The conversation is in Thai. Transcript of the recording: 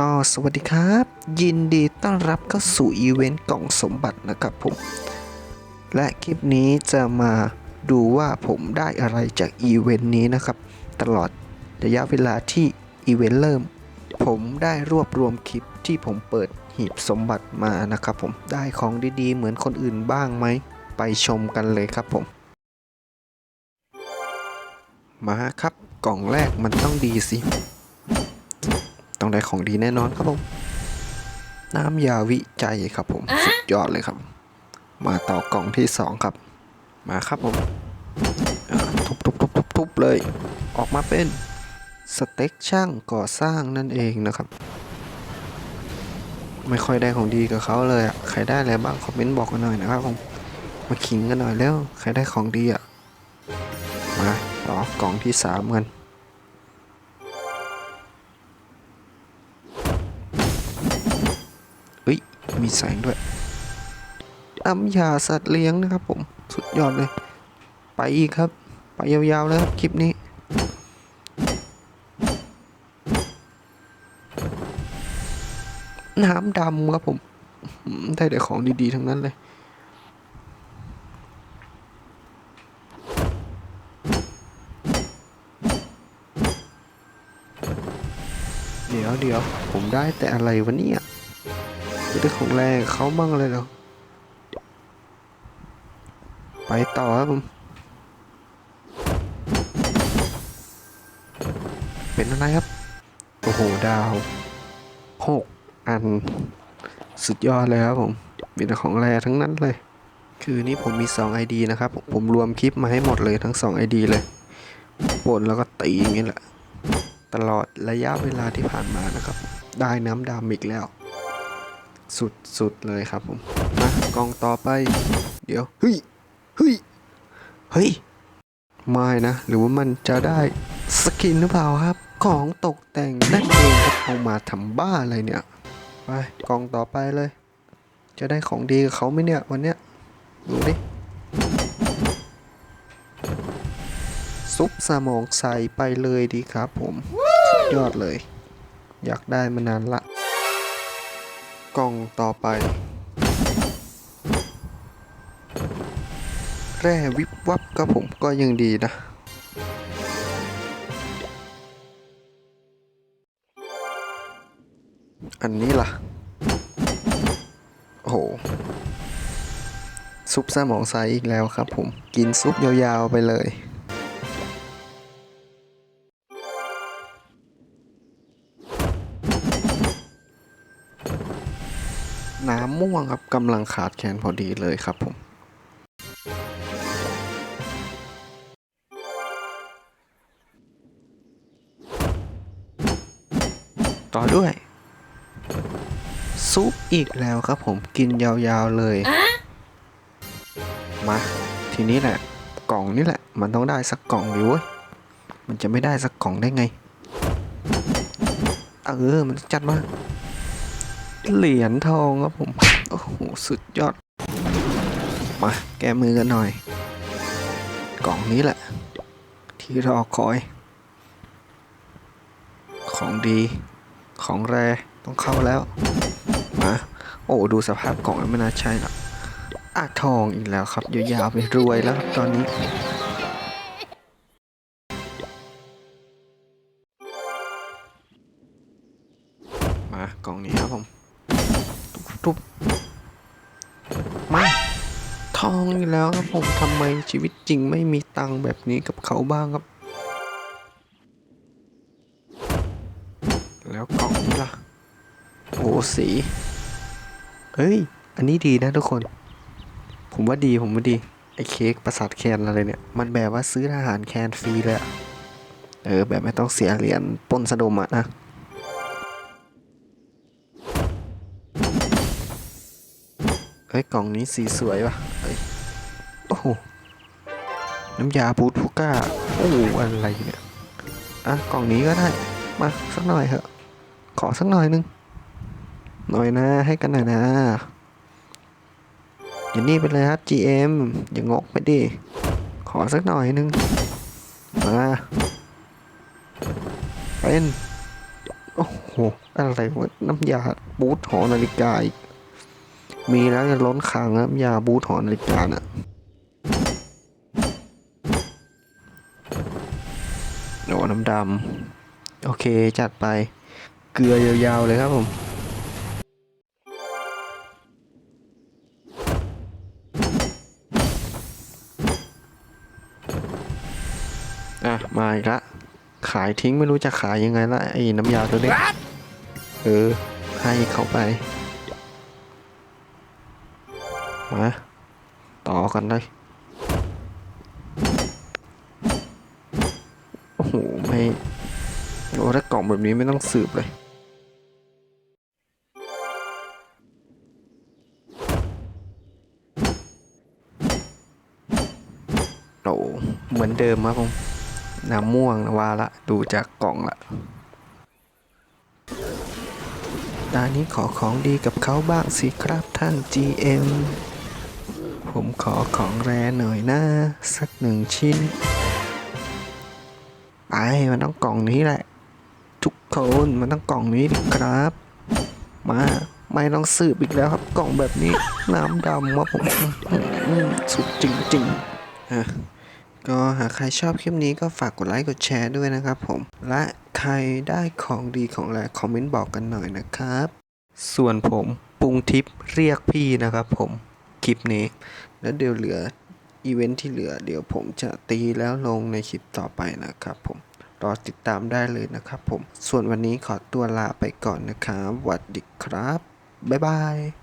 ก็สวัสดีครับ ยินดีต้อนรับเข้าสู่อีเวนต์กล่องสมบัตินะครับผม และคลิปนี้จะมาดูว่าผมได้อะไรจากอีเวนต์นี้นะครับ ตลอดระยะเวลาที่อีเวนต์เริ่ม ผมได้รวบรวมคลิปที่ผมเปิดหีบสมบัติมานะครับผมได้ของดีๆ เหมือนคนอื่นบ้างไหม ไปชมกันเลยครับผม มาครับกล่องแรกมันต้องดีสิ ต้องได้ของดีแน่นอนครับผม น้ำยาวิจัยครับผม สุดยอดเลยครับ มาต่อกล่องที่สองครับ มาครับผมอ่าทุบทุบทุบทุบทุบเลย ออกมาเป็นสเต็กช่างก่อสร้างนั่นเองนะครับ ไม่ค่อยได้ของดีกับเขาเลยอะใครได้อะไรบ้างคอมเมนต์บอกกันหน่อยนะครับผมมาขิงกันหน่อยแล้ว ใครได้ของดีอะ มาต่อกล่องที่สามกัน มีแสงด้วยน้ำยาสัตว์เลี้ยงนะครับผม สุดยอดเลย ไปอีกครับ ไปยาวๆเลยครับคลิปนี้น้ำดำครับผมอืมได้แต่ของดีๆ ทั้งนั้นเลย เดี๋ยวเดี๋ยวผมได้แต่อะไรวะเนี่ย ไม่ได้ของแรงเขามั่งเลยเหรอไปต่อครับผม เป็นอะไรครับ โอ้โห ดาวหกอัน สุดยอดเลยครับผม มีแต่ของแรงทั้งนั้นเลย คือนี่ผมมี 2 ID นะครับ ผมรวมคลิปมาให้หมดเลยทั้ง 2 ID เลยปนแล้วก็ตีอย่างนี้แหละ ตลอดระยะเวลาที่ผ่านมานะครับ ได้น้ำดำอีกแล้ว สุดๆเลยครับผม มากล่องต่อไป เดี๋ยว เฮ้ย เฮ้ย เฮ้ย ไม่นะ หรือว่ามันจะได้สกินหรือเปล่าครับ ของตกแต่งนั่นเองครับเอามาทำบ้าอะไรเนี่ย ไปกล่องต่อไปเลย จะได้ของดีกับเขาไหมเนี่ยวันเนี้ย ดูดิ ซุปสมองใส่ไปเลยดีครับผม ยอดเลย อยากได้มานานละ กล่องต่อไป แร่วิบวับครับผมก็ยังดีนะ อันนี้ล่ะ โอ้โห ซุปสมองใสอีกแล้วครับผม กินซุปยาวๆไปเลย น้ำม่วงครับกำลังขาดแคลนพอดีเลยครับผม ต่อด้วย ซุปอีกแล้วครับผมกินยาวๆเลย มา ทีนี้แหละ กล่องนี่แหละ มันต้องได้สักกล่องดิเว้ย มันจะไม่ได้สักกล่องได้ไง เออ มันจัดมา เหรียญทองครับผม โอ้โห สุดยอด มาแก้มือกันหน่อย กล่องนี้แหละ ที่รอคอย ของดี ของแรต้องเข้าแล้ว มา โอ้ ดูสภาพกล่องแล้วไม่น่าใช่หรอกอะทองอีกแล้วครับ ยาวๆไปรวยแล้วครับตอนนี้ ทองอีกแล้วครับผมทำไมชีวิตจริงไม่มีตังค์แบบนี้กับเขาบ้างครับ แล้วกล่องนี้ล่ะโอ้สี เฮ้ย อันนี้ดีนะทุกคน ผมว่าดีผมว่าดี ไอ้เค้กประสาทแคนอะไรเนี่ย มันแบบว่าซื้ออาหารแคนฟรีเลยอะเออ แบบไม่ต้องเสียเหรียญป้นสะดมอะนะ เฮ้ยกล่องนี้สีสวยว่ะเฮ้ยโอ้โหน้ำยาบูทูก้าโอ้โหอะไรเนี่ยอะกล่องนี้ก็ได้มาสักหน่อยเถอะ ขอสักหน่อยนึงหน่อยนะให้กันหน่อยนะอย่างนี้ไปเลยครับ GM อย่างงกไปดิขอสักหน่อยนึงมาเป็นโอ้โหอะไรวะน้ำยาบูทหอนาฬิกาอีก มีแล้วจะล้นคลังนะน้ำยาบูทหอนาฬิกาน่ะโอ้น้ำดำ โอเคจัดไป เกลือยาวๆเลยครับผมอะ มาอีกละ ขายทิ้งไม่รู้จะขายยังไงละไอ้น้ำยาตัวนี้เออ ให้เขาไป มา ต่อกันเลย โอ้โห ไม่โอ้ถ้ากล่องแบบนี้ไม่ต้องสืบเลยโอ้เหมือนเดิมครับผมน้ำม่วงนะว่าละ ดูจากกล่องละดานนี้ขอของดีกับเขาบ้างสิครับท่าน GM ผมขอของแรหน่อยนะ สักหนึ่งชิ้น ไปมันต้องกล่องนี้แหละ ทุกคนมันต้องกล่องนี้ดิครับ มาไม่ต้องสืบอีกแล้วครับกล่องแบบนี้น้ำดำว่าผมมสุดจริงๆอะก็หากใครชอบคลิปนี้ก็ฝากกดไลค์กดแชร์ด้วยนะครับผม และใครได้ของดีของแรคอมเมนต์บอกกันหน่อยนะครับ ส่วนผมปรุงทิปเรียกพี่นะครับผม ลิปนี้ แล้วเดี๋ยวเหลืออีเวนท์ที่เหลือ เดี๋ยวผมจะตีแล้วลงในคลิปต่อไปนะครับผมรอติดตามได้เลยนะครับผม ส่วนวันนี้ขอตัวลาไปก่อนนะครับสวัสดีครับ บ๊ายบาย